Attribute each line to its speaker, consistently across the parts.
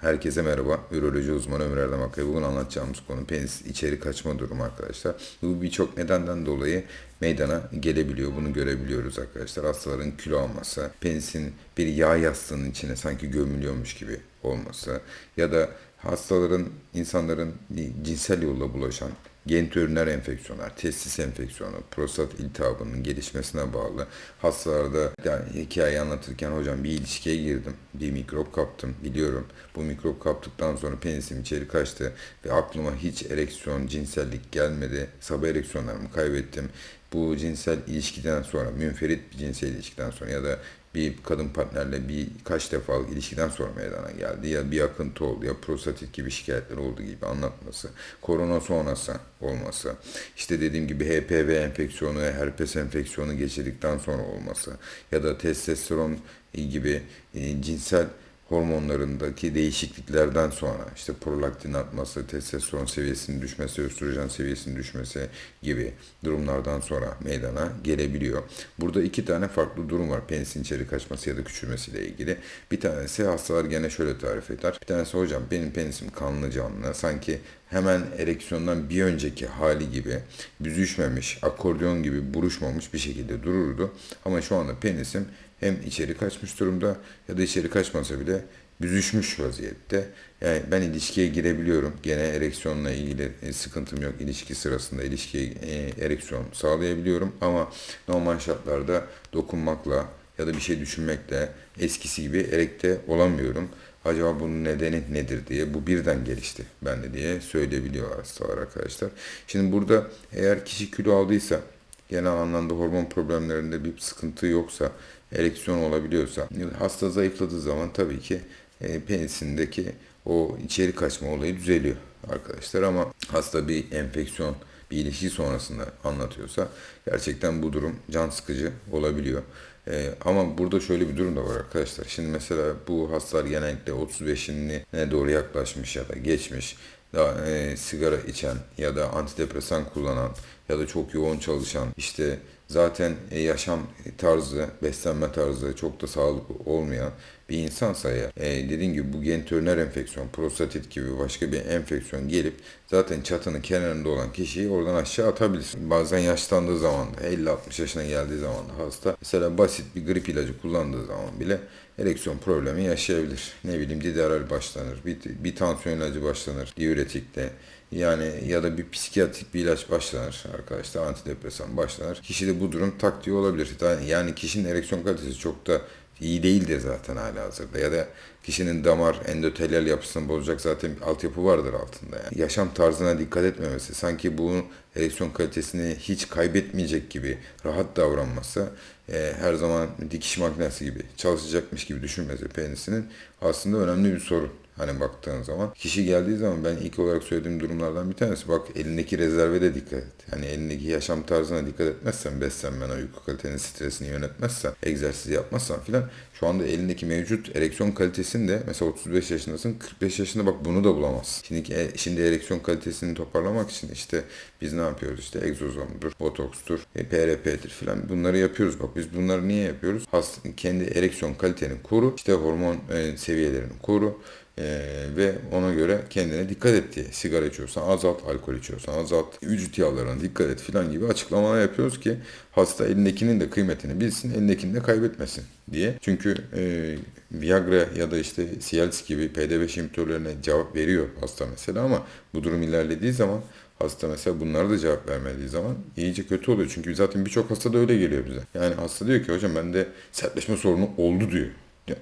Speaker 1: Herkese merhaba. Üroloji uzmanı Ömer Erdem Akkaya. Bugün anlatacağımız konu penis içeri kaçma durumu arkadaşlar. Bu birçok nedenden dolayı meydana gelebiliyor. Bunu görebiliyoruz arkadaşlar. Hastaların kilo alması, penisin bir yağ yastığının içine sanki gömülüyormuş gibi olması ya da hastaların, insanların cinsel yolla bulaşan genitüriner enfeksiyonlar, testis enfeksiyonu, prostat iltihabının gelişmesine bağlı hastalarda yani hikaye anlatırken hocam bir ilişkiye girdim, bir mikrop kaptım biliyorum. Bu mikrop kaptıktan sonra penisim içeri kaçtı ve aklıma hiç ereksiyon, cinsellik gelmedi. Sabah ereksiyonlarımı kaybettim. Bu cinsel ilişkiden sonra, münferit bir cinsel ilişkiden sonra ya da bir kadın partnerle birkaç defalık ilişkiden sonra meydana geldi. Ya bir akıntı oldu ya prostatit gibi şikayetler oldu gibi anlatması. Korona sonrası olması. işte dediğim gibi HPV enfeksiyonu, herpes enfeksiyonu geçirdikten sonra olması. Ya da testosteron gibi e, cinsel hormonlarındaki değişikliklerden sonra işte prolaktin artması, testosteron seviyesinin düşmesi, östrojen seviyesinin düşmesi gibi durumlardan sonra meydana gelebiliyor. Burada iki tane farklı durum var penisin içeri kaçması ya da küçülmesiyle ilgili. Bir tanesi hastalar gene şöyle tarif eder. Bir tanesi hocam benim penisim kanlı canlı sanki hemen ereksiyondan bir önceki hali gibi büzüşmemiş, akordeon gibi buruşmamış bir şekilde dururdu. Ama şu anda penisim hem içeri kaçmış durumda ya da içeri kaçmasa bile büzüşmüş vaziyette. Yani ben ilişkiye girebiliyorum. Gene ereksiyonla ilgili e, sıkıntım yok. İlişki sırasında ilişkiye e, ereksiyon sağlayabiliyorum. Ama normal şartlarda dokunmakla ya da bir şey düşünmekle eskisi gibi erekte olamıyorum. Acaba bunun nedeni nedir diye bu birden gelişti bende diye söyleyebiliyor hastalar arkadaşlar. Şimdi burada eğer kişi kilo aldıysa genel anlamda hormon problemlerinde bir sıkıntı yoksa, ereksiyon olabiliyorsa, hasta zayıfladığı zaman tabii ki e, penisindeki o içeri kaçma olayı düzeliyor arkadaşlar. Ama hasta bir enfeksiyon, bir ilişki sonrasında anlatıyorsa gerçekten bu durum can sıkıcı olabiliyor. Ee, ama burada şöyle bir durum da var arkadaşlar. Şimdi mesela bu hastalar genellikle 35'ine doğru yaklaşmış ya da geçmiş daha e, sigara içen ya da antidepresan kullanan ya da çok yoğun çalışan işte zaten e, yaşam tarzı, beslenme tarzı çok da sağlıklı olmayan bir insansa ya e, dediğim gibi bu genitüriner enfeksiyon, prostatit gibi başka bir enfeksiyon gelip zaten çatının kenarında olan kişiyi oradan aşağı atabilir. Bazen yaşlandığı zaman da 50-60 yaşına geldiği zaman da hasta mesela basit bir grip ilacı kullandığı zaman bile ereksiyon problemi yaşayabilir. Ne bileyim didaral başlanır, bir, bir tansiyon ilacı başlanır, diüretikle yani ya da bir psikiyatrik bir ilaç başlanır arkadaşlar antidepresan başlanır. Kişide bu durum taktiği olabilir. Yani kişinin ereksiyon kalitesi çok da iyi değildir zaten hala hazırda. Ya da kişinin damar endotelyal yapısını bozacak zaten bir altyapı vardır altında. Yani. Yaşam tarzına dikkat etmemesi, sanki bu ereksiyon kalitesini hiç kaybetmeyecek gibi rahat davranması, e, her zaman dikiş makinesi gibi çalışacakmış gibi düşünmesi penisinin aslında önemli bir sorun. Hani baktığın zaman. Kişi geldiği zaman ben ilk olarak söylediğim durumlardan bir tanesi. Bak elindeki rezerve de dikkat et. Hani elindeki yaşam tarzına dikkat etmezsen, beslenmen, uyku kalitenin stresini yönetmezsen, egzersiz yapmazsan filan şu anda elindeki mevcut ereksiyon kalitesini de mesela 35 yaşındasın 45 yaşında bak bunu da bulamazsın. Şimdi, e, şimdi ereksiyon kalitesini toparlamak için işte biz ne yapıyoruz işte egzozomdur, botokstur, e, PRP'dir filan bunları yapıyoruz. Bak biz bunları niye yapıyoruz? Hast kendi ereksiyon kaliteni koru, işte hormon e, seviyelerini koru ee, ve ona göre kendine dikkat et diye. Sigara içiyorsan azalt, alkol içiyorsan azalt, vücut yağlarına dikkat et filan gibi açıklamalar yapıyoruz ki hasta elindekinin de kıymetini bilsin, elindekini de kaybetmesin diye. Çünkü e, Viagra ya da işte Cialis gibi PD5 inhibitörlerine cevap veriyor hasta mesela ama bu durum ilerlediği zaman hasta mesela bunlara da cevap vermediği zaman iyice kötü oluyor. Çünkü zaten birçok hasta da öyle geliyor bize. Yani hasta diyor ki hocam bende sertleşme sorunu oldu diyor.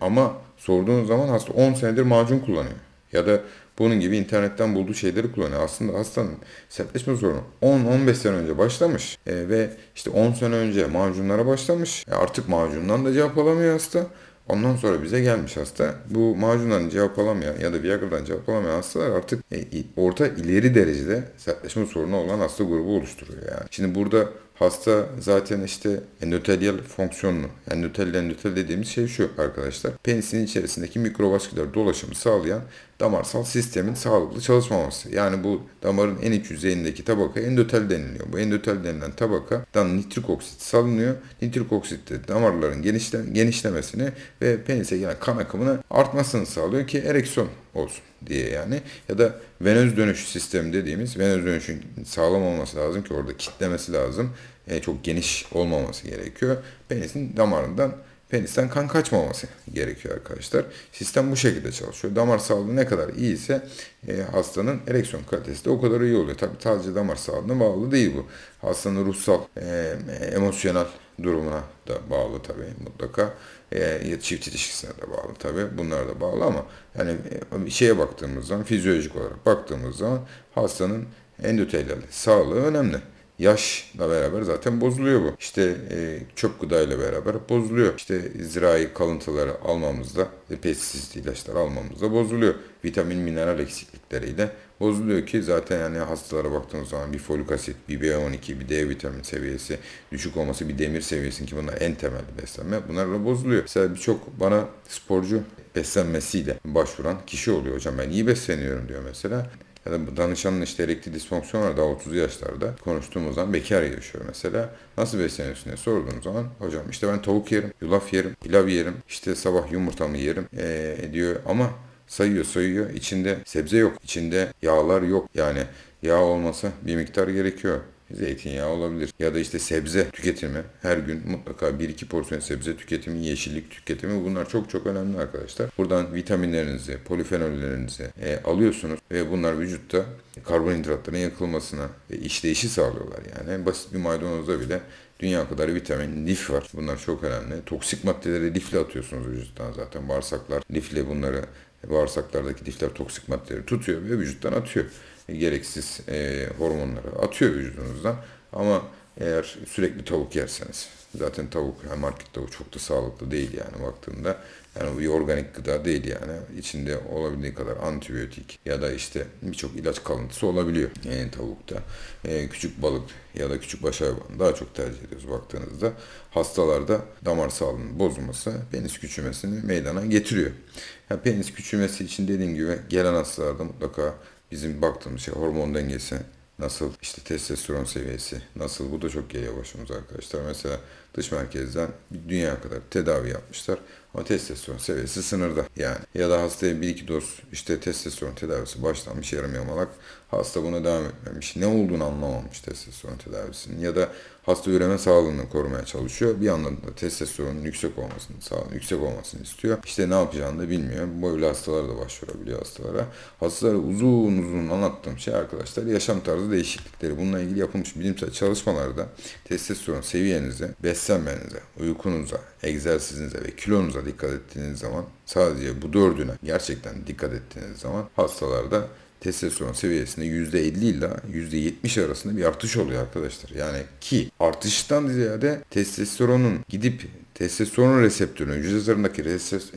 Speaker 1: Ama sorduğun zaman hasta 10 senedir macun kullanıyor. Ya da bunun gibi internetten bulduğu şeyleri kullanıyor. Aslında hastanın sertleşme sorunu 10-15 sene önce başlamış e, ve işte 10 sene önce macunlara başlamış. E artık macundan da cevap alamıyor hasta. Ondan sonra bize gelmiş hasta. Bu macundan cevap alamayan ya da Viagra'dan cevap alamayan hastalar artık e, orta ileri derecede sertleşme sorunu olan hasta grubu oluşturuyor yani. Şimdi burada Hasta zaten işte endotelyal fonksiyonlu. Endotel endotel dediğimiz şey şu arkadaşlar. Penisin içerisindeki mikrovasküler dolaşımı sağlayan damarsal sistemin sağlıklı çalışmaması. Yani bu damarın en iç yüzeyindeki tabaka endotel deniliyor. Bu endotel denilen tabakadan nitrik oksit salınıyor. Nitrik oksit de damarların genişle, genişlemesini ve penise gelen kan akımını artmasını sağlıyor ki ereksiyon olsun diye yani. Ya da venöz dönüş sistemi dediğimiz venöz dönüşün sağlam olması lazım ki orada kitlemesi lazım. E, çok geniş olmaması gerekiyor. Penisin damarından penisten kan kaçmaması gerekiyor arkadaşlar. Sistem bu şekilde çalışıyor. Damar sağlığı ne kadar iyi ise e, hastanın ereksiyon kalitesi de o kadar iyi oluyor. Tabii sadece damar sağlığına bağlı değil bu. Hastanın ruhsal, e, emosyonel durumuna da bağlı tabii mutlaka. E, çift ilişkisine de bağlı tabii. Bunlar da bağlı ama yani e, şeye baktığımız zaman, fizyolojik olarak baktığımız zaman hastanın endotelyal sağlığı önemli. Yaşla beraber zaten bozuluyor bu. İşte e, çöp gıdayla beraber bozuluyor. İşte zirai kalıntıları almamızda, e, pestisit ilaçlar almamızda bozuluyor. Vitamin, mineral eksiklikleriyle bozuluyor ki zaten yani hastalara baktığımız zaman bir folik asit, bir B12, bir D vitamin seviyesi düşük olması, bir demir seviyesi ki bunlar en temel beslenme. Bunlarla bozuluyor. Mesela birçok bana sporcu beslenmesiyle başvuran kişi oluyor hocam ben iyi besleniyorum diyor mesela. Ya da danışanın işte erektil disfonksiyon var daha 30 yaşlarda. Konuştuğumuz zaman bekar yaşıyor mesela. Nasıl besleniyorsun diye sorduğum zaman hocam işte ben tavuk yerim, yulaf yerim, pilav yerim, işte sabah yumurtamı yerim ee, diyor ama sayıyor sayıyor içinde sebze yok, içinde yağlar yok yani yağ olmasa bir miktar gerekiyor. Zeytinyağı olabilir. Ya da işte sebze tüketimi. Her gün mutlaka 1-2 porsiyon sebze tüketimi, yeşillik tüketimi bunlar çok çok önemli arkadaşlar. Buradan vitaminlerinizi, polifenollerinizi e, alıyorsunuz ve bunlar vücutta karbonhidratların yakılmasına ve işleyişi sağlıyorlar yani. Basit bir maydanozda bile dünya kadar vitamin, lif var. Bunlar çok önemli. Toksik maddeleri lifle atıyorsunuz vücuttan zaten. Bağırsaklar lifle bunları bağırsaklardaki lifler toksik maddeleri tutuyor ve vücuttan atıyor gereksiz e, hormonları atıyor vücudunuzdan. Ama eğer sürekli tavuk yerseniz, zaten tavuk, yani market tavuk çok da sağlıklı değil yani baktığında. Yani bir organik gıda değil yani. İçinde olabildiği kadar antibiyotik ya da işte birçok ilaç kalıntısı olabiliyor yani tavukta. Ee, küçük balık ya da küçük baş hayvan daha çok tercih ediyoruz baktığınızda. Hastalarda damar sağlığının bozulması penis küçülmesini meydana getiriyor. Yani penis küçülmesi için dediğim gibi gelen hastalarda mutlaka bizim baktığımız şey hormon dengesi nasıl işte testosteron seviyesi nasıl bu da çok geliyor başımıza arkadaşlar. Mesela dış merkezden bir dünya kadar tedavi yapmışlar ama testosteron seviyesi sınırda yani. Ya da hastaya bir iki doz işte testosteron tedavisi başlanmış yarım yamalak hasta buna devam etmemiş. Ne olduğunu anlamamış testosteron tedavisinin ya da hasta üreme sağlığını korumaya çalışıyor. Bir yandan da testosteronun yüksek olmasını, sağlığın yüksek olmasını istiyor. İşte ne yapacağını da bilmiyor. Böyle hastalar da başvurabiliyor hastalara. Hastalara uzun uzun anlattığım şey arkadaşlar yaşam tarzı değişiklikleri. Bununla ilgili yapılmış bilimsel çalışmalarda testosteron seviyenize, beslenmenize, uykunuza, egzersizinize ve kilonuza dikkat ettiğiniz zaman sadece bu dördüne gerçekten dikkat ettiğiniz zaman hastalarda testosteron seviyesinde %50 ile %70 arasında bir artış oluyor arkadaşlar. Yani ki artıştan ziyade testosteronun gidip testosteron reseptörüne, hücre zarındaki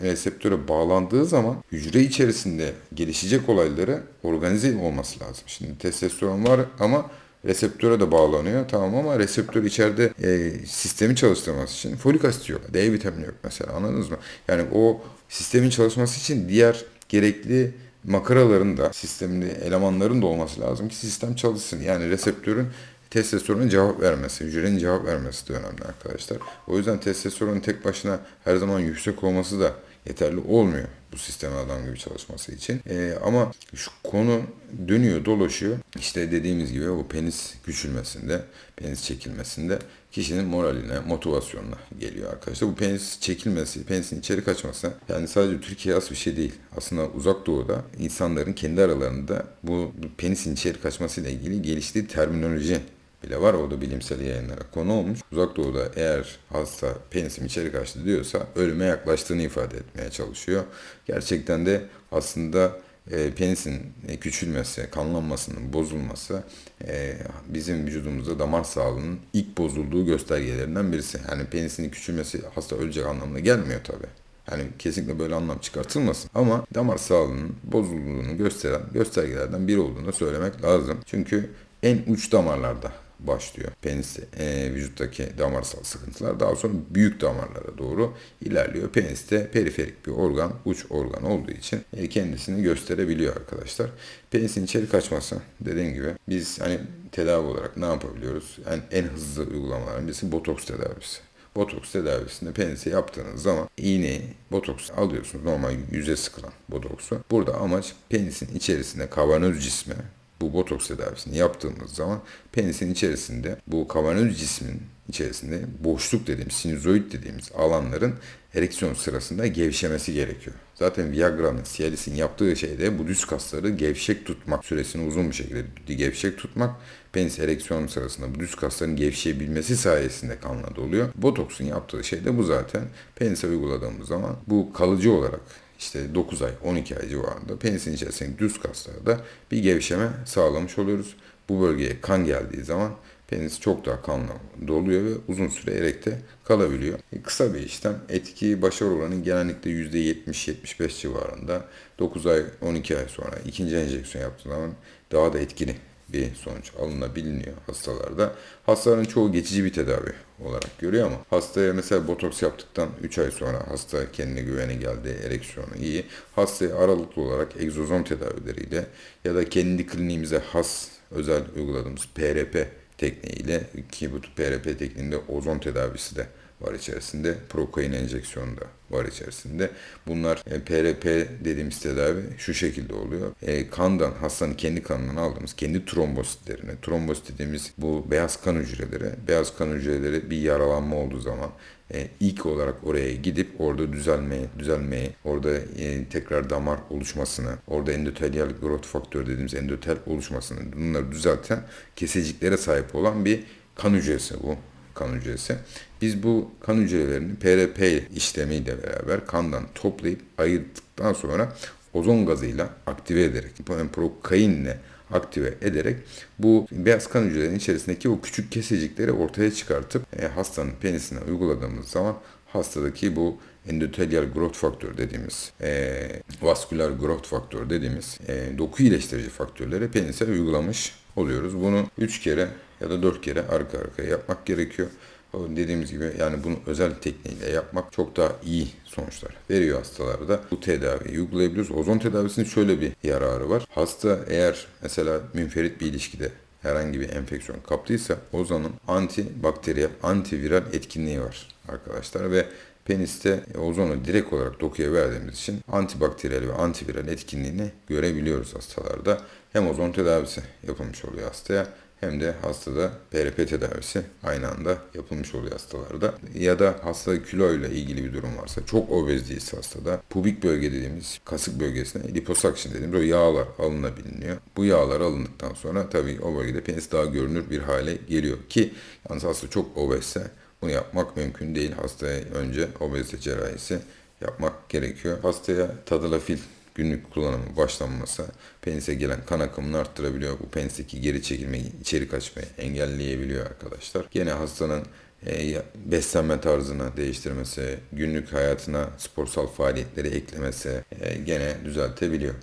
Speaker 1: reseptöre bağlandığı zaman hücre içerisinde gelişecek olayları organize olması lazım. Şimdi testosteron var ama reseptöre de bağlanıyor tamam ama reseptör içeride e, sistemi çalıştırması için folik asit yok. D vitamini yok mesela anladınız mı? Yani o sistemin çalışması için diğer gerekli makaraların da sisteminde elemanların da olması lazım ki sistem çalışsın. Yani reseptörün testosteronun cevap vermesi, hücrenin cevap vermesi de önemli arkadaşlar. O yüzden testosteronun tek başına her zaman yüksek olması da yeterli olmuyor bu sisteme adam gibi çalışması için. Ee, ama şu konu dönüyor dolaşıyor. İşte dediğimiz gibi o penis küçülmesinde, penis çekilmesinde kişinin moraline, motivasyonuna geliyor arkadaşlar. Bu penis çekilmesi, penisin içeri kaçması yani sadece Türkiye az bir şey değil. Aslında uzak doğuda insanların kendi aralarında bu penisin içeri kaçmasıyla ilgili geliştiği terminoloji bile var. O da bilimsel yayınlara konu olmuş. Uzak Doğu'da eğer hasta penisim içeri kaçtı diyorsa ölüme yaklaştığını ifade etmeye çalışıyor. Gerçekten de aslında e, penisin küçülmesi, kanlanmasının bozulması e, bizim vücudumuzda damar sağlığının ilk bozulduğu göstergelerinden birisi. Yani penisin küçülmesi hasta ölecek anlamına gelmiyor tabi. Yani kesinlikle böyle anlam çıkartılmasın. Ama damar sağlığının bozulduğunu gösteren göstergelerden biri olduğunu söylemek lazım. Çünkü en uç damarlarda başlıyor. Penis e, vücuttaki damarsal sıkıntılar daha sonra büyük damarlara doğru ilerliyor. Penis de periferik bir organ, uç organ olduğu için e, kendisini gösterebiliyor arkadaşlar. Penisin içeri kaçması dediğim gibi biz hani tedavi olarak ne yapabiliyoruz? Yani en hızlı uygulamaların birisi botoks tedavisi. Botoks tedavisinde penisi yaptığınız zaman iğneyi, botoks alıyorsunuz. Normal yüze sıkılan botoksu. Burada amaç penisin içerisinde kavanoz cismi bu botoks tedavisini yaptığımız zaman penisin içerisinde bu kavanoz cismin içerisinde boşluk dediğimiz, sinüzoid dediğimiz alanların ereksiyon sırasında gevşemesi gerekiyor. Zaten Viagra'nın, Cialis'in yaptığı şey de bu düz kasları gevşek tutmak, süresini uzun bir şekilde gevşek tutmak, penis ereksiyon sırasında bu düz kasların gevşeyebilmesi sayesinde kanla doluyor. Botoksun yaptığı şey de bu zaten. Penise uyguladığımız zaman bu kalıcı olarak işte 9 ay, 12 ay civarında penisin içerisindeki düz kaslarda bir gevşeme sağlamış oluyoruz. Bu bölgeye kan geldiği zaman penis çok daha kanla doluyor ve uzun süre erekte kalabiliyor. E, kısa bir işlem. Etki başarı oranı genellikle %70-75 civarında. 9 ay, 12 ay sonra ikinci enjeksiyon yaptığı zaman daha da etkili bir sonuç alınabiliyor hastalarda. Hastaların çoğu geçici bir tedavi olarak görüyor ama hastaya mesela botoks yaptıktan 3 ay sonra hasta kendine güveni geldi, ereksiyonu iyi. Hastaya aralıklı olarak egzozom tedavileriyle ya da kendi kliniğimize has özel uyguladığımız PRP tekniğiyle ki bu PRP tekniğinde ozon tedavisi de var içerisinde. Prokain enjeksiyonu da var içerisinde. Bunlar e, PRP dediğimiz tedavi şu şekilde oluyor. E, kandan, hastanın kendi kanından aldığımız kendi trombositlerine, trombosit dediğimiz bu beyaz kan hücreleri, beyaz kan hücreleri bir yaralanma olduğu zaman e, ilk olarak oraya gidip orada düzelmeye, düzelmeyi, orada e, tekrar damar oluşmasını, orada endotelial growth faktör dediğimiz endotel oluşmasını, bunları düzelten keseciklere sahip olan bir kan hücresi bu kan hücresi. Biz bu kan hücrelerini PRP işlemiyle beraber kandan toplayıp ayırdıktan sonra ozon gazıyla aktive ederek, prokainle aktive ederek bu beyaz kan hücrelerinin içerisindeki o küçük kesecikleri ortaya çıkartıp e, hastanın penisine uyguladığımız zaman hastadaki bu endotelial growth faktör dediğimiz, e, vasküler growth faktör dediğimiz e, doku iyileştirici faktörleri penise uygulamış oluyoruz. Bunu 3 kere ya da 4 kere arka arkaya yapmak gerekiyor. Dediğimiz gibi yani bunu özel tekniğiyle yapmak çok daha iyi sonuçlar veriyor hastalarda. Bu tedaviyi uygulayabiliyoruz. Ozon tedavisinin şöyle bir yararı var. Hasta eğer mesela münferit bir ilişkide herhangi bir enfeksiyon kaptıysa ozonun antibakteriyel, antiviral etkinliği var arkadaşlar ve peniste ozonu direkt olarak dokuya verdiğimiz için antibakteriyel ve antiviral etkinliğini görebiliyoruz hastalarda. Hem ozon tedavisi yapılmış oluyor hastaya hem de hastada PRP tedavisi aynı anda yapılmış oluyor hastalarda. Ya da hasta kilo ile ilgili bir durum varsa, çok obez değilse hastada, pubik bölge dediğimiz kasık bölgesine liposuction dediğimiz o yağlar alınabiliyor. Bu yağlar alındıktan sonra tabii o bölgede penis daha görünür bir hale geliyor ki yalnız hasta çok obezse bunu yapmak mümkün değil. Hastaya önce obezite cerrahisi yapmak gerekiyor. Hastaya tadalafil günlük kullanımı başlanması penise gelen kan akımını arttırabiliyor. Bu penisteki geri çekilmeyi, içeri kaçmayı engelleyebiliyor arkadaşlar. Gene hastanın e, beslenme tarzını değiştirmesi, günlük hayatına sporsal faaliyetleri eklemesi e, gene düzeltebiliyor.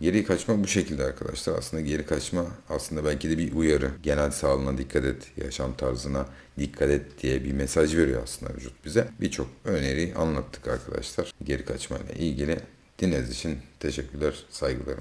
Speaker 1: Geri kaçma bu şekilde arkadaşlar. Aslında geri kaçma aslında belki de bir uyarı. Genel sağlığına dikkat et, yaşam tarzına dikkat et diye bir mesaj veriyor aslında vücut bize. Birçok öneri anlattık arkadaşlar. Geri kaçma ile ilgili. Dinlediğiniz için teşekkürler, saygılarım.